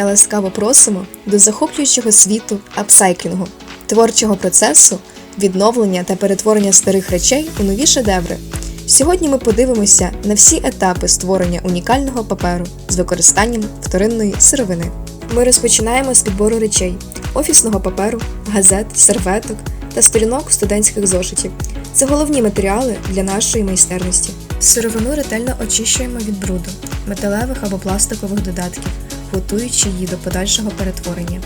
Та ласкаво просимо до захоплюючого світу апсайклінгу, творчого процесу, відновлення та перетворення старих речей у нові шедеври. Сьогодні ми подивимося на всі етапи створення унікального паперу з використанням вторинної сировини. Ми розпочинаємо з підбору речей, офісного паперу, газет, серветок та сторінок студентських зошитів. Це головні матеріали для нашої майстерності. Сировину ретельно очищуємо від бруду, металевих або пластикових додатків, готуючи її до подальшого перетворення.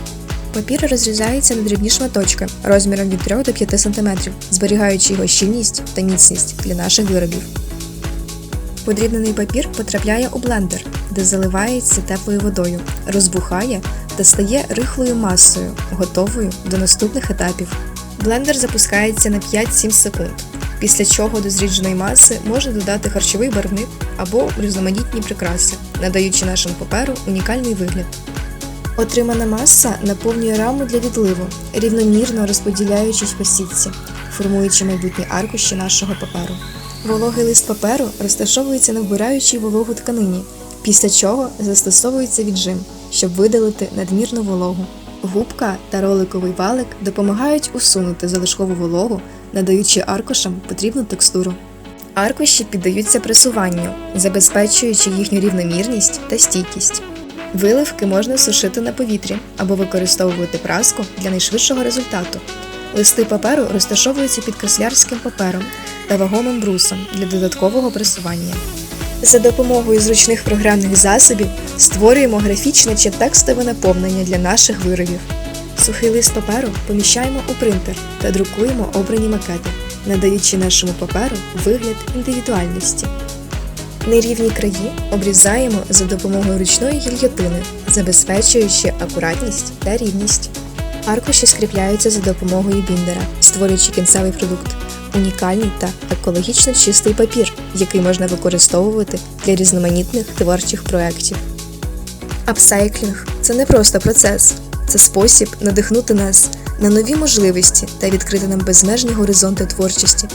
Папір розрізається на дрібні шматочки розміром від 3 до 5 см, зберігаючи його щільність та міцність для наших виробів. Подрібнений папір потрапляє у блендер, де заливається теплою водою, розбухає та стає рихлою масою, готовою до наступних етапів. Блендер запускається на 5-7 секунд, після чого до зрідженої маси можна додати харчовий барвник або різноманітні прикраси, надаючи нашому паперу унікальний вигляд. Отримана маса наповнює раму для відливу, рівномірно розподіляючись по сітці, формуючи майбутні аркуші нашого паперу. Вологий лист паперу розташовується на вбираючій вологу тканині, після чого застосовується віджим, щоб видалити надмірну вологу. Губка та роликовий валик допомагають усунути залишкову вологу, надаючи аркушам потрібну текстуру. Аркуші піддаються пресуванню, забезпечуючи їхню рівномірність та стійкість. Виливки можна сушити на повітрі або використовувати праску для найшвидшого результату. Листи паперу розташовуються під креслярським папером та вагомим брусом для додаткового пресування. За допомогою зручних програмних засобів створюємо графічне чи текстове наповнення для наших виробів. Сухий лист паперу поміщаємо у принтер та друкуємо обрані макети, надаючи нашому паперу вигляд індивідуальності. Нерівні краї обрізаємо за допомогою ручної гільйотини, забезпечуючи акуратність та рівність. Аркуші скріпляються за допомогою біндера, створюючи кінцевий продукт унікальний та екологічно чистий папір, який можна використовувати для різноманітних творчих проєктів. Апсайклінг це не просто процес, це спосіб надихнути нас на нові можливості та відкрити нам безмежні горизонти творчості.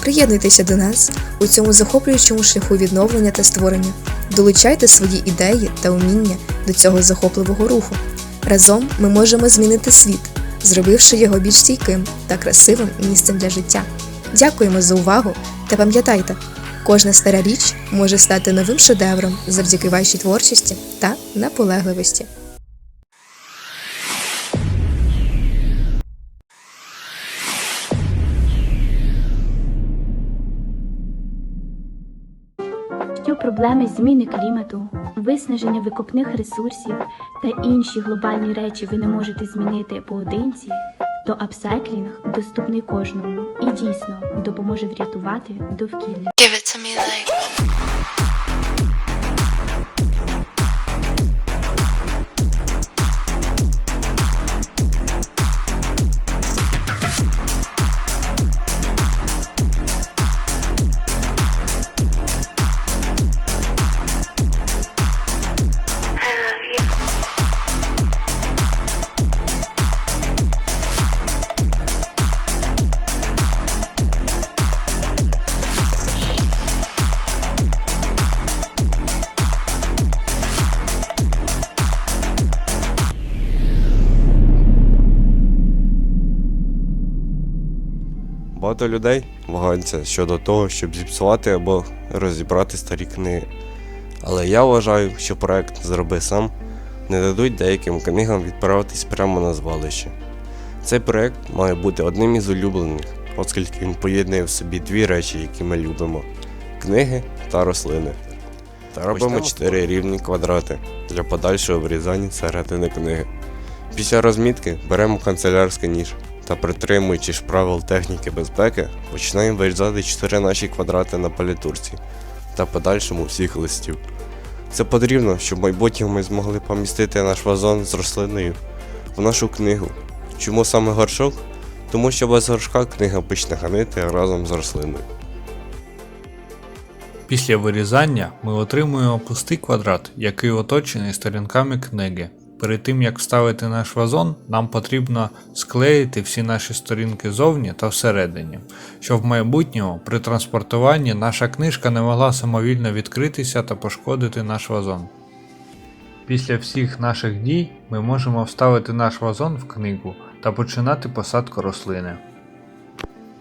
Приєднуйтеся до нас у цьому захоплюючому шляху відновлення та створення. Долучайте свої ідеї та уміння до цього захопливого руху. Разом ми можемо змінити світ, зробивши його більш стійким та красивим місцем для життя. Дякуємо за увагу та пам'ятайте, кожна стара річ може стати новим шедевром завдяки вашій творчості та наполегливості. Проблеми зміни клімату, виснаження викопних ресурсів та інші глобальні речі ви не можете змінити поодинці, то апсайклінг доступний кожному і дійсно допоможе врятувати довкілля. Багато людей вагаються щодо того, щоб зіпсувати або розібрати старі книги. Але я вважаю, що проект Зроби сам не дадуть деяким книгам відправитись прямо на звалище. Цей проект має бути одним із улюблених, оскільки він поєднує в собі дві речі, які ми любимо: книги та рослини. Та робимо чотири рівні квадрати для подальшого вирізання середини книги. Після розмітки беремо канцелярський ніж та притримуючи ж правил техніки безпеки, починаємо вирізати 4 наші квадрати на палітурці та подальшому всіх листів. Це потрібно, щоб в майбутньому ми змогли помістити наш вазон з рослиною в нашу книгу. Чому саме горшок? Тому що без горшка книга почне ганити разом з рослиною. Після вирізання ми отримуємо пустий квадрат, який оточений сторінками книги. Перед тим як вставити наш вазон, нам потрібно склеїти всі наші сторінки зовні та всередині, щоб в майбутньому при транспортуванні наша книжка не могла самовільно відкритися та пошкодити наш вазон. Після всіх наших дій ми можемо вставити наш вазон в книгу та починати посадку рослини.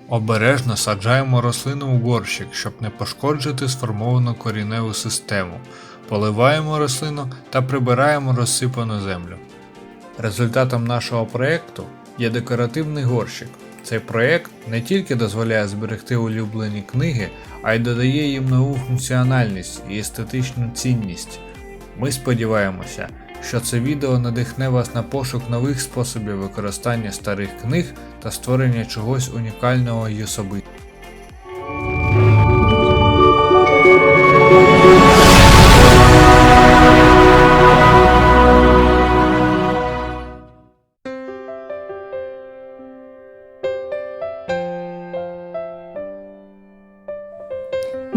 Обережно саджаємо рослину у горщик, щоб не пошкоджити сформовану коріневу систему. Поливаємо рослину та прибираємо розсипану землю. Результатом нашого проєкту є декоративний горщик. Цей проєкт не тільки дозволяє зберегти улюблені книги, а й додає їм нову функціональність і естетичну цінність. Ми сподіваємося, що це відео надихне вас на пошук нових способів використання старих книг та створення чогось унікального й особистого.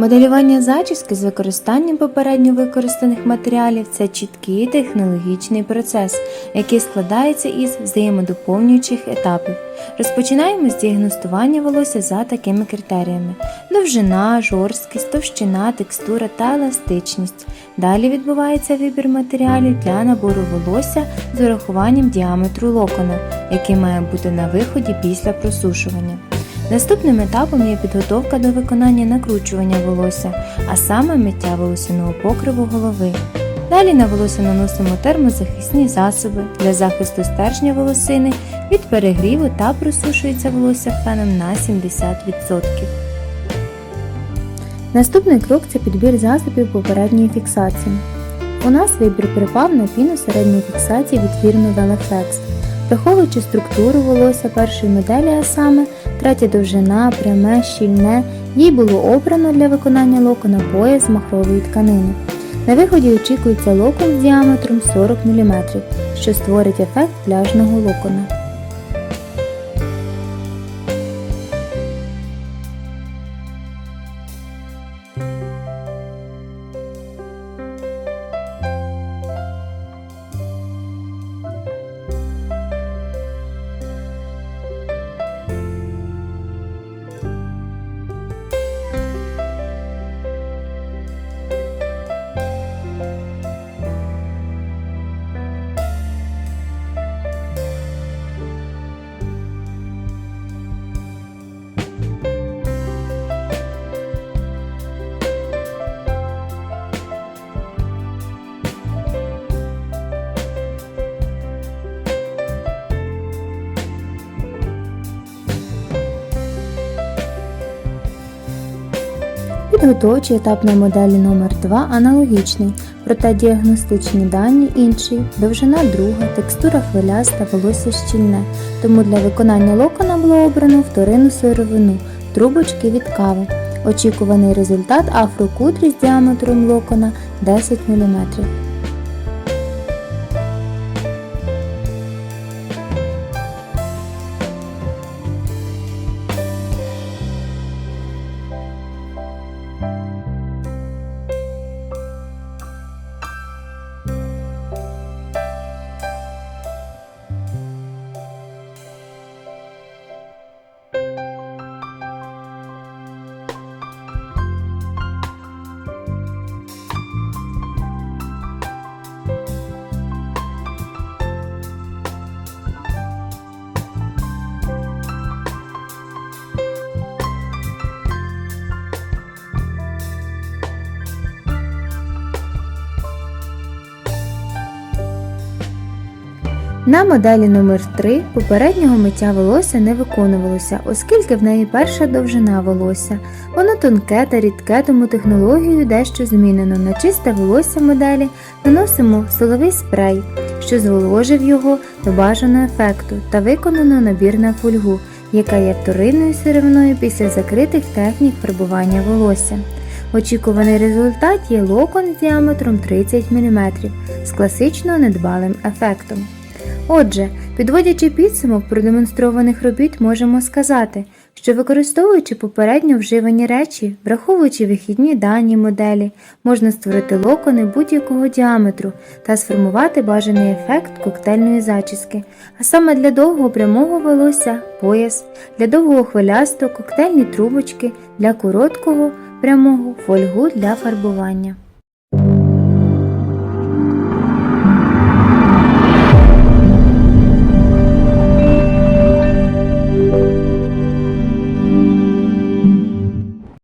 Моделювання зачіски з використанням попередньо використаних матеріалів це чіткий технологічний процес, який складається із взаємодоповнюючих етапів. Розпочинаємо з діагностування волосся за такими критеріями: довжина, жорсткість, товщина, текстура та еластичність. Далі відбувається вибір матеріалів для набору волосся з урахуванням діаметру локона, який має бути на виході після просушування. Наступним етапом є підготовка до виконання накручування волосся, а саме миття волосяного покриву голови. Далі на волосся наносимо термозахисні засоби для захисту стержня волосини від перегріву та просушується волосся феном на 70%. Наступний крок це підбір засобів попередньої фіксації. У нас вибір припав на піну середньої фіксації від фірми Velaflex. Враховуючи структуру волосся першої моделі, а саме третя довжина, пряме, щільне, їй було обрано для виконання локона пояс з махрової тканини. На виході очікується локон з діаметром 40 мм, що створить ефект пляжного локона. Підготовчий етап на моделі номер 2 аналогічний, проте діагностичні дані інші, довжина друга, текстура хвиляста, волосся щільне. Тому для виконання локона було обрано вторинну сировину, трубочки від кави. Очікуваний результат афрокудрі з діаметром локона 10 мм. На моделі номер 3 попереднього миття волосся не виконувалося, оскільки в неї перша довжина волосся. Воно тонке та рідке, тому технологію дещо змінено. На чисте волосся моделі наносимо силовий спрей, що зволожив його до бажаного ефекту та виконано набір на фольгу, яка є вторинною сировиною після закритих технік фарбування волосся. Очікуваний результат є локон з діаметром 30 мм з класично недбалим ефектом. Отже, підводячи підсумок продемонстрованих робіт, можемо сказати, що використовуючи попередньо вживані речі, враховуючи вихідні дані моделі, можна створити локони будь-якого діаметру та сформувати бажаний ефект коктейльної зачіски, а саме для довгого прямого волосся пояс, для довгого хвилястого коктейльні трубочки, для короткого прямого фольгу для фарбування.